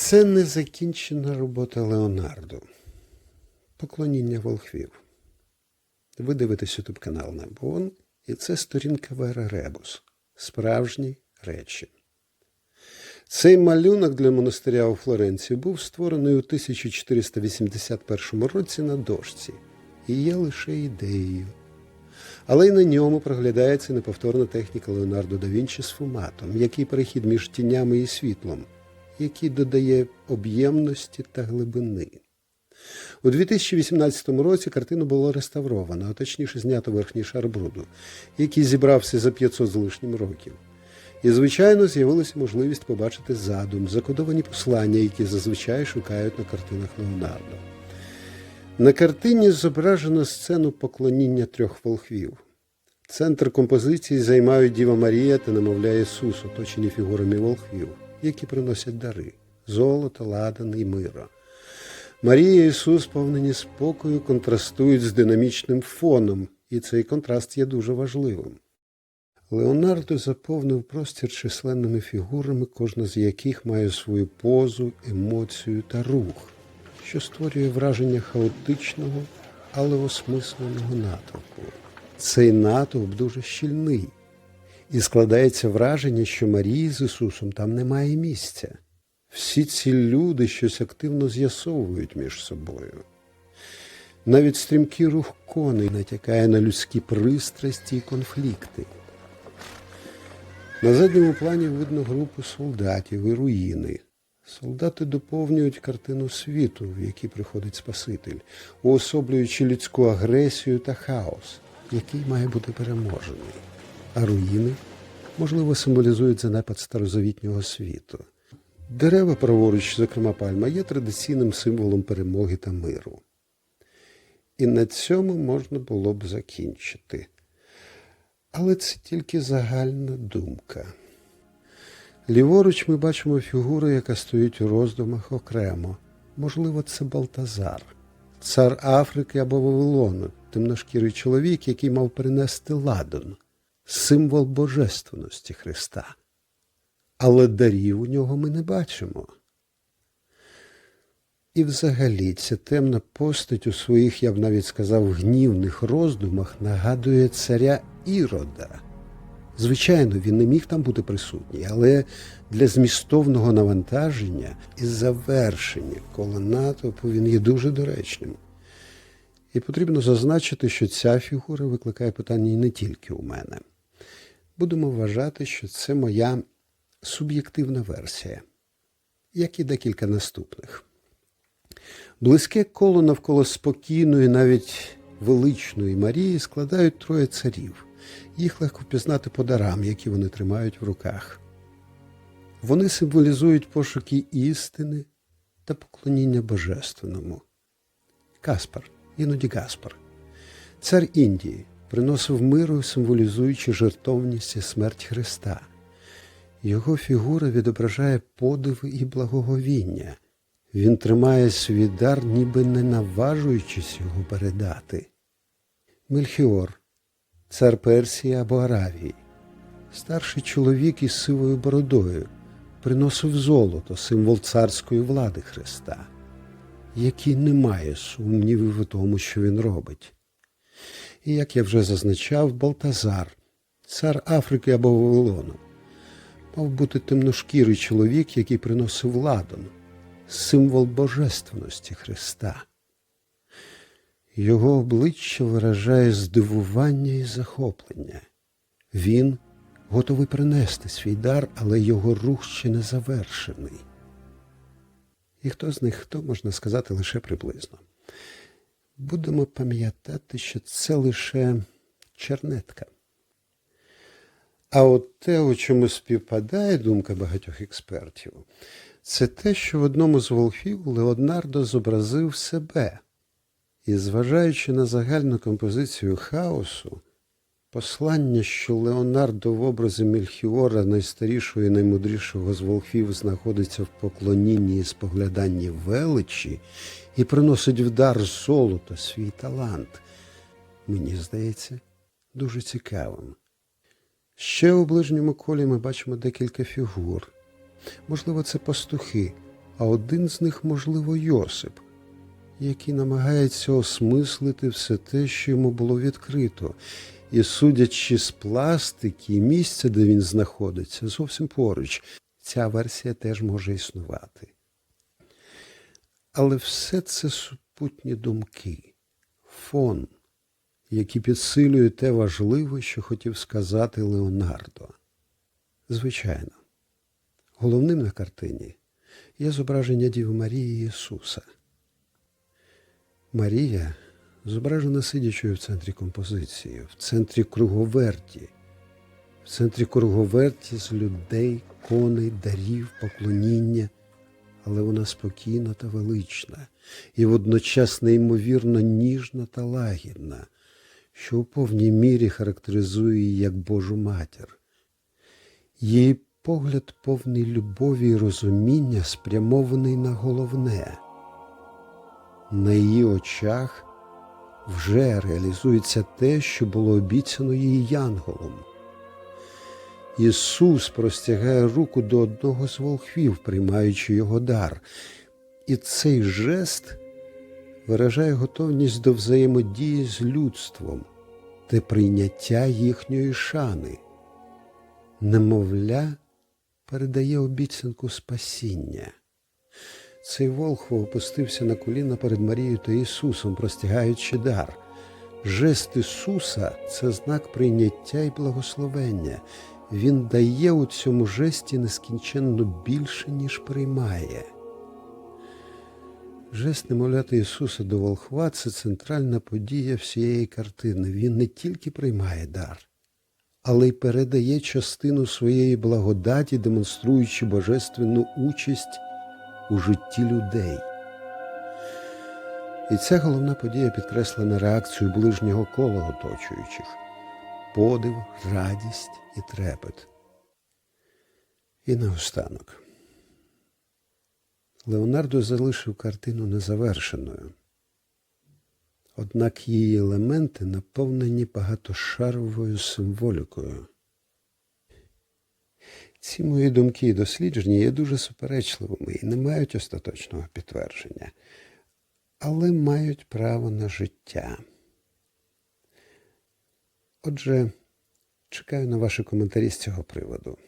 Це незакінчена робота Леонардо. Поклоніння волхвів. Ви дивитесь ютуб канал Небон, і це сторінка Вера Ребус. Справжні речі. Цей малюнок для монастиря у Флоренції був створений у 1481 році на дошці і є лише ідеєю. Але й на ньому проглядається неповторна техніка Леонардо да Вінчі з фуматом, який перехід між тінями і світлом, який додає об'ємності та глибини. У 2018 році картину було реставровано, а точніше знято верхній шар бруду, який зібрався за 500 з лишнім років. І, звичайно, з'явилася можливість побачити задум, закодовані послання, які зазвичай шукають на картинах Леонардо. На картині зображено сцену поклоніння трьох волхвів. Центр композиції займають Діва Марія та немовля Ісус, оточені фігурами волхвів, які приносять дари золото, ладан і мира. Марія і Ісус, сповнені спокою, контрастують з динамічним фоном, і цей контраст є дуже важливим. Леонардо заповнив простір численними фігурами, кожна з яких має свою позу, емоцію та рух, що створює враження хаотичного, але осмисленого натовпу. Цей натовп дуже щільний, і складається враження, що Марії з Ісусом там немає місця. Всі ці люди щось активно з'ясовують між собою. Навіть стрімкий рух коней натякає на людські пристрасті і конфлікти. На задньому плані видно групу солдатів і руїни. Солдати доповнюють картину світу, в який приходить Спаситель, уособлюючи людську агресію та хаос, який має бути переможений. А руїни, можливо, символізують занепад старозавітнього світу. Дерева праворуч, зокрема пальма, є традиційним символом перемоги та миру. І на цьому можна було б закінчити. Але це тільки загальна думка. Ліворуч ми бачимо фігуру, яка стоїть у роздумах окремо. Можливо, це Балтазар, цар Африки або Вавилону, темношкірий чоловік, який мав перенести ладон, символ божественності Христа. Але дарів у нього ми не бачимо. І взагалі ця темна постать у своїх, я б навіть сказав, гнівних роздумах нагадує царя Ірода. Звичайно, він не міг там бути присутній, але для змістовного навантаження і завершення кола натовпу він є дуже доречним. І потрібно зазначити, що ця фігура викликає питання не тільки у мене. Будемо вважати, що це моя суб'єктивна версія, як і декілька наступних. Близьке коло навколо спокійної, навіть величної Марії складають троє царів. Їх легко впізнати по дарам, які вони тримають в руках. Вони символізують пошуки істини та поклоніння Божественному. Каспар, іноді Гаспар, цар Індії, приносив миру, символізуючи жертовність і смерть Христа. Його фігура відображає подиви і благоговіння. Він тримає свій дар, ніби не наважуючись його передати. Мельхіор, цар Персії або Аравії, старший чоловік із сивою бородою, приносив золото, символ царської влади Христа, який не має сумнівів у тому, що він робить. І, як я вже зазначав, Балтазар, цар Африки або Вавилону, мав бути темношкірий чоловік, який приносив ладан, символ божественності Христа. Його обличчя виражає здивування і захоплення. Він готовий принести свій дар, але його рух ще не завершений. І хто з них хто можна сказати лише приблизно. Будемо пам'ятати, що це лише чернетка. А от те, у чому співпадає думка багатьох експертів, це те, що в одному з волхів Леонардо зобразив себе. І, зважаючи на загальну композицію хаосу, послання, що Леонардо в образі Мельхіора, найстарішого і наймудрішого з волхвів, знаходиться в поклонінні і спогляданні величі і приносить в дар золото, свій талант, мені здається, дуже цікавим. Ще у ближньому колі ми бачимо декілька фігур. Можливо, це пастухи, а один з них, можливо, Йосип, який намагається осмислити все те, що йому було відкрито, і, судячи з пластики і місця, де він знаходиться, зовсім поруч, ця версія теж може існувати. Але все це супутні думки, фон, які підсилюють те важливе, що хотів сказати Леонардо. Звичайно, головним на картині є зображення Діви Марії Ісуса. Марія зображена сидячою в центрі композиції, в центрі круговерті, в центрі круговерті з людей, коней, дарів, поклоніння, але вона спокійна та велична і водночас неймовірно ніжна та лагідна, що у повній мірі характеризує її як Божу матір. Її погляд повний любові і розуміння спрямований на головне. На її очах вже реалізується те, що було обіцяно її янголом. Ісус простягає руку до одного з волхвів, приймаючи його дар, і цей жест виражає готовність до взаємодії з людством та прийняття їхньої шани. Немовля передає обіцянку спасіння. Цей волхв опустився на коліна перед Марією та Ісусом, простягаючи дар. Жест Ісуса це знак прийняття і благословення. Він дає у цьому жесті нескінченно більше, ніж приймає. Жест немовляти Ісуса до волхва це центральна подія всієї картини. Він не тільки приймає дар, але й передає частину своєї благодаті, демонструючи божественну участь у житті людей. І ця головна подія підкреслена реакцією ближнього кола оточуючих подив, радість і трепет. І наостанок. Леонардо залишив картину незавершеною. Однак її елементи наповнені багатошаровою символікою. Ці мої думки і дослідження є дуже суперечливими і не мають остаточного підтвердження, але мають право на життя. Отже, чекаю на ваші коментарі з цього приводу.